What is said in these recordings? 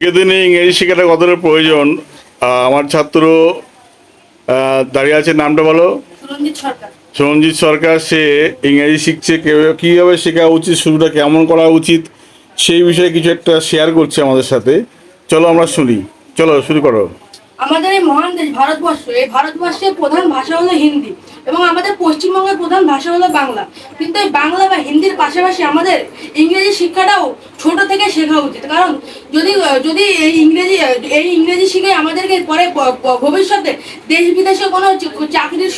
দিনে ইংরেজি শেখাটা কতটা প্রয়োজন? আমার ছাত্র দাঁড়িয়ে আছে নামটা বলো? সুরঞ্জিত সরকার। সঞ্জিত সরকার সে ইংরেজি শিখছে কীভাবে শেখা উচিত শুরুটা কেমন করা উচিত সেই বিষয়ে কিছু একটা শেয়ার করছে আমাদের সাথে। চলো আমরা শুনি। চলো শুরু করো। আমাদের এই মহান দেশ ভারতবর্ষ এই ভারতবর্ষের প্রধান ভাষা হলো হিন্দি। এবং আমাদের পশ্চিমবঙ্গের প্রধান ভাষা হলো বাংলা। কিন্তু এই বাংলা বা হিন্দির পাশাপাশি আমাদের ইংরেজি শিক্ষাটাও ছোট থেকে শেখা উচিত। কারণ যদি যদি এই ইংরেজি এই ইংরেজি শিখে আমাদেরকে পরে ভবিষ্যতে দেশ বিদেশে কোনো চাকরির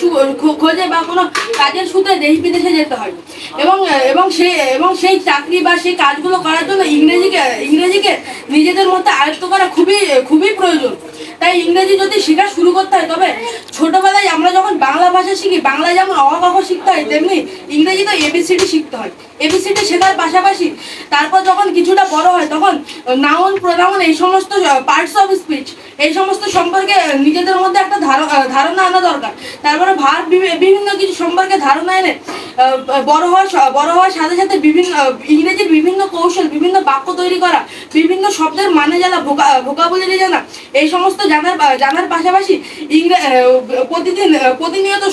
খোঁজে বা কোনো কাজের সূত্রে দেশ বিদেশে যেতে হয়। এবং এবং সেই এবং সেই চাকরি বা সেই কাজগুলো করার জন্য ইংরেজিকে ইংরেজিকে নিজেদের মধ্যে আয়ত্ত করা খুবই খুবই প্রয়োজন। তাই ইংরেজি যদি শেখা শুরু করতে হয়, তবে বাংলা বাংলা যেমন অ ক খ শিখতে হয়, তেমনি ইংরেজি তো এবিসিডি শিখতে হয়। এবিসিডি শেখার পাশাপাশি তারপর যখন কিছুটা বড় হয়, তখন নাউন, প্রোনাউন এই সমস্ত পার্টস অফ স্পিচ এই সমস্ত সম্পর্কে নিজেদের মধ্যে একটা ধার- ধারণা আনা দরকার। তারপরে ভার বিভিন্ন কিছু সম্পর্কে ধারণা এনে বড় হওয়ার বড় হওয়ার সাথে সাথে বিভিন্ন ইংরেজির বিভিন্ন কৌশল, বিভিন্ন বাক্য তৈরি করা, বিভিন্ন শব্দের মানে জানা, ভোকা ভোকাবুলারি জানা, এই সমস্ত জানার জানার পাশাপাশি প্রতিদিন প্রতিনিয়ত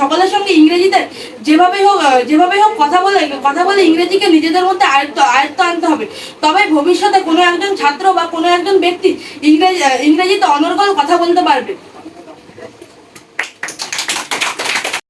সকলের সঙ্গে ইংরেজিতে যেভাবে হোক যেভাবে হোক কথা বলে কথা বলে ইংরেজিকে নিজেদের মধ্যে আয়ত্ত আয়ত্ত আনতে হবে। তবে ভবিষ্যতে কোনো একজন ছাত্র বা কোনো একজন ব্যক্তি ইংরেজি ইংরেজিতে অনর্গল কথা বলতে পারবে।